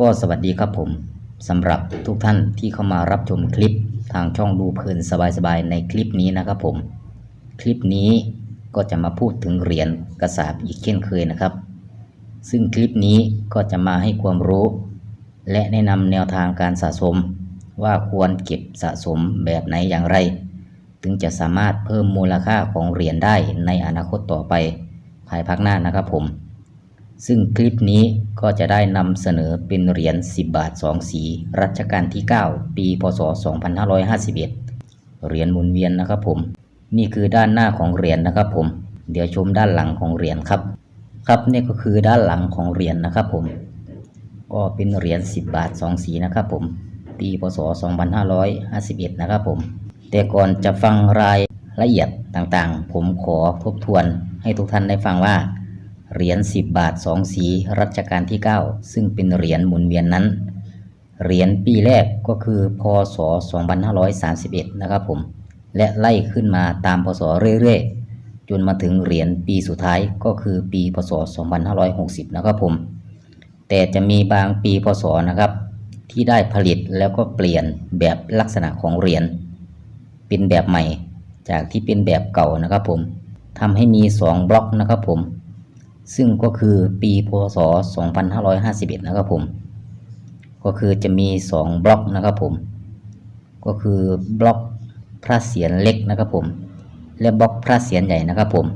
ก็สวัสดีครับผมสำหรับทุกท่านที่เข้ามารับชมคลิปทางช่องดูเพลินสบายๆในคลิปนี้นะครับผม คลิปนี้ก็จะมาพูดถึงเหรียญกระสาบอีกเช่นเคยนะครับ ซึ่งคลิปนี้ก็จะมาให้ความรู้ และแนะนำแนวทางการสะสม ว่าควรเก็บสะสมแบบไหนอย่างไร ถึงจะสามารถเพิ่มมูลค่าของเหรียญได้ในอนาคตต่อไปภายภาคหน้านะครับผม ซึ่งคลิปนี้ก็จะได้นำเสนอเป็นเหรียญ 10 บาท 2 สี รัชกาลที่ 9 ปีพศ 2551 เหรียญหมุนเวียนนะครับผม นี่คือด้านหน้าของเหรียญนะครับผม เดี๋ยวชมด้านหลังของเหรียญครับ ครับนี่ก็คือด้านหลังของเหรียญนะครับผม ก็เป็นเหรียญ 10 บาท 2 สีนะครับผม ปีพศ 2551 นะครับผม แต่ก่อนจะฟังรายละเอียดต่างๆ ผมขอทบทวนให้ทุกท่านได้ฟังว่า เหรียญ10 บาท 2 สีรัชกาลที่ 9 ซึ่งเป็นเหรียญหมุนเวียนนั้น เหรียญปีแรกก็คือพศ 2531 นะครับผม และไล่ขึ้นมาตามพศเรื่อยๆ จนมาถึงเหรียญปีสุดท้ายก็คือปีพศ 2560 นะครับผม แต่จะมีบางปีพศนะครับ ที่ได้ผลิตแล้วก็เปลี่ยนแบบลักษณะของเหรียญเป็นแบบใหม่ จากที่เป็นแบบเก่านะครับผมทำให้มี 2 บล็อกนะครับผม ซึ่งก็คือปีพศ 2551 นะครับผม ก็คือจะมี 2 บล็อกนะครับผม ก็คือบล็อกพระเศียรเล็กนะครับผม และบล็อกพระเศียรใหญ่นะครับผม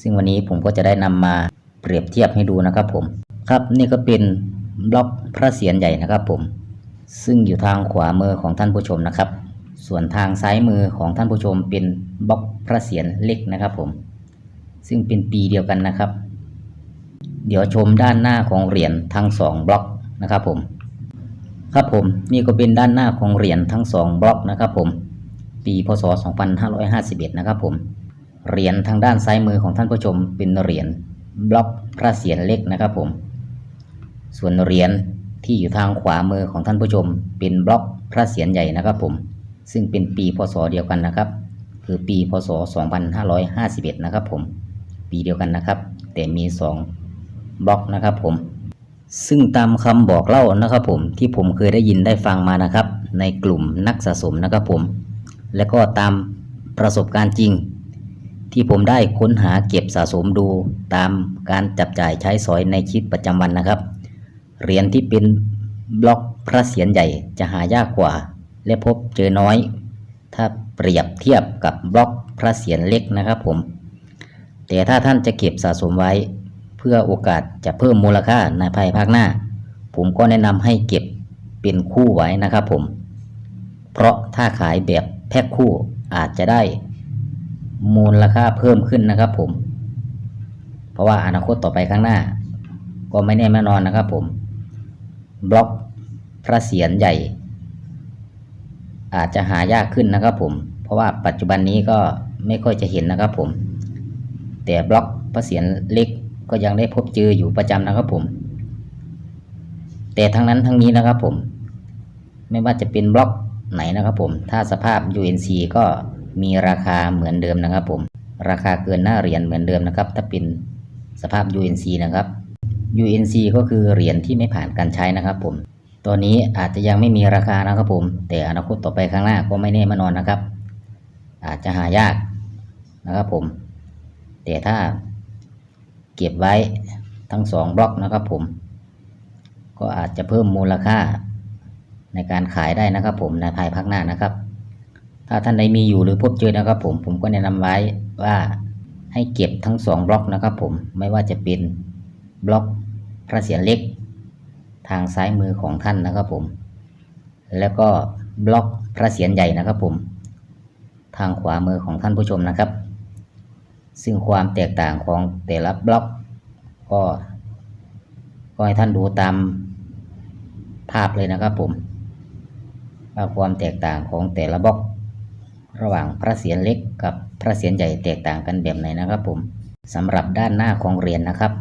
ซึ่งวันนี้ผมก็จะได้นำมาเปรียบเทียบให้ดูนะครับผม ครับนี่ก็เป็นบล็อกพระเศียรใหญ่นะครับผม ซึ่งอยู่ทางขวามือของท่านผู้ชมนะครับ ส่วนทางซ้ายมือของท่านผู้ชมเป็นบล็อกพระเศียรเล็กนะครับผม ซึ่งเป็นปีเดียวกันนะครับ เดี๋ยวชมด้านหน้าของเหรียญทั้งสองบล็อกนะครับผมครับผมนี่ก็เป็นด้านหน้าของเหรียญทั้งสองบล็อกนะครับผมปีพศ 2551 นะครับผมเหรียญทางด้านซ้ายมือของท่านผู้ชมเป็นเหรียญบล็อกพระเศียรเล็กนะครับผม ส่วนเหรียญที่อยู่ทางขวามือของท่านผู้ชม เป็นบล็อกพระเศียรใหญ่นะครับผม ซึ่งเป็นปีพศเดียวกันนะครับ คือปีพศ 2551 นะครับผม ปีเดียวกันนะครับ แต่มี 2 บล็อกนะครับผม ซึ่งตามคำบอกเล่านะครับผมที่ผมเคยได้ยินได้ฟังมานะครับ ในกลุ่มนักสะสมนะครับผม และก็ตามประสบการณ์จริง ที่ผมได้ค้นหาเก็บสะสมดูตามการจับจ่ายใช้สอยในชีวิตประจำวันนะครับเหรียญที่เป็นบล็อกพระเศียรใหญ่จะหายากกว่า และพบเจอน้อย ถ้าเปรียบเทียบกับบล็อกพระเศียรเล็กนะครับผม แต่ถ้าท่านจะเก็บสะสมไว้ เพื่อโอกาสจะเพิ่มมูลค่าในภายภาคหน้า ผมก็แนะนำให้เก็บเป็นคู่ไว้นะครับผม เพราะถ้าขายแบบแพ็คคู่อาจจะได้ มูลค่าเพิ่มขึ้นนะครับผม เพราะว่าอนาคตต่อไปข้างหน้า ก็ไม่แน่ไม่นอนนะครับผม บล็อกพระเศียรใหญ่ อาจจะหายากขึ้นนะครับผม เพราะว่าปัจจุบันนี้ก็ไม่ค่อยจะเห็นนะครับผม แต่บล็อกพระเศียรเล็กก็ยังได้พบเจออยู่ประจำนะครับผม แต่ทั้งนั้นทั้งนี้นะครับผม ไม่ว่าจะเป็นบล็อกไหนนะครับผม ถ้าสภาพ UNC ก็มีราคาเหมือนเดิมนะครับผม ราคาเกินหน้าเหรียญเหมือนเดิมนะครับ ถ้าเป็นสภาพ UNC นะครับ UNC ก็คือเหรียญที่ไม่ผ่านการใช้นะครับผม ตอนนี้อาจจะยังไม่มีราคานะครับผม แต่อนาคตต่อไปข้างหน้าก็ไม่แน่ไม่นอนนะครับ อาจจะหายากนะครับผม แต่ถ้าเก็บไว้ทั้งสองบล็อกนะครับผม ก็อาจจะเพิ่มมูลค่าในการขายได้นะครับผมในภายภาคหน้านะครับ ถ้าท่านใดมีอยู่หรือพบเจอนะครับผมผมก็แนะนำไว้ว่าให้เก็บทั้งสองบล็อกนะครับผมไม่ว่าจะเป็นบล็อกพระเศียรเล็ก ทางซ้ายมือของท่านนะครับผม แล้วก็บล็อกพระเศียรใหญ่นะครับผม ทางขวามือของท่านผู้ชมนะครับ ซึ่งความแตกต่างของแต่ละบล็อกก็ ก็ให้ท่านดูตามภาพเลยนะครับผมว่าความแตกต่างของแต่ละบล็อก ระหว่างพระเศียรเล็กกับพระเศียรใหญ่แตกต่างกันแบบไหนนะครับผมสำหรับด้านหน้าของเหรียญนนะครับ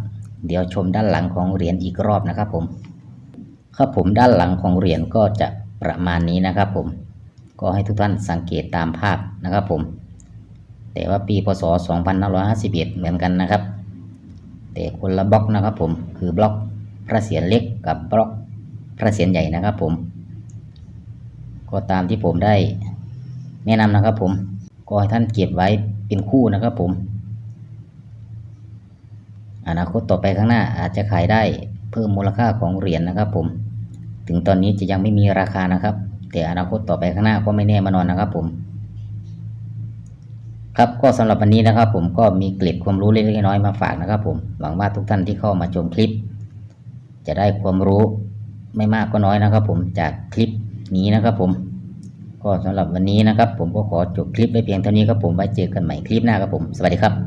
เดี๋ยวชมด้านหลังของเหรียญอีกรอบนะครับผมครับผมด้านหลังของเหรียญก็จะประมาณนี้นะครับผมก็ให้ทุกท่านสังเกตตามภาพนะครับผม แต่ว่าปีพศ 2551 เหมือนกันนะครับ แต่คนละบล็อกนะครับผมคือบล็อกพระเศียรเล็กกับบล็อกพระเศียรใหญ่นะครับผม ก็ตามที่ผมได้แนะนำนะครับผมก็ให้ท่านเก็บไว้เป็นคู่นะครับผม อนาคตต่อไปข้างหน้าอาจจะขายได้เพิ่มมูลค่าของเหรียญนะครับผม ถึงตอนนี้จะยังไม่มีราคานะครับ แต่อนาคตต่อไปข้างหน้าก็ไม่แน่มานอนนะครับผม ครับก็สำหรับวันนี้นะครับ ผมก็มีเกล็ดความรู้เล็กๆน้อยๆมาฝากนะครับ ผมหวังว่าทุกท่านที่เข้ามาชมคลิป จะได้ความรู้ไม่มากก็น้อยนะครับ ผมจากคลิปนี้นะครับ ผม ก็สำหรับวันนี้นะครับ ผมก็ขอจบคลิปไว้เพียงเท่านี้ครับผมไว้เจอกันใหม่คลิปหน้าครับผมสวัสดีครับ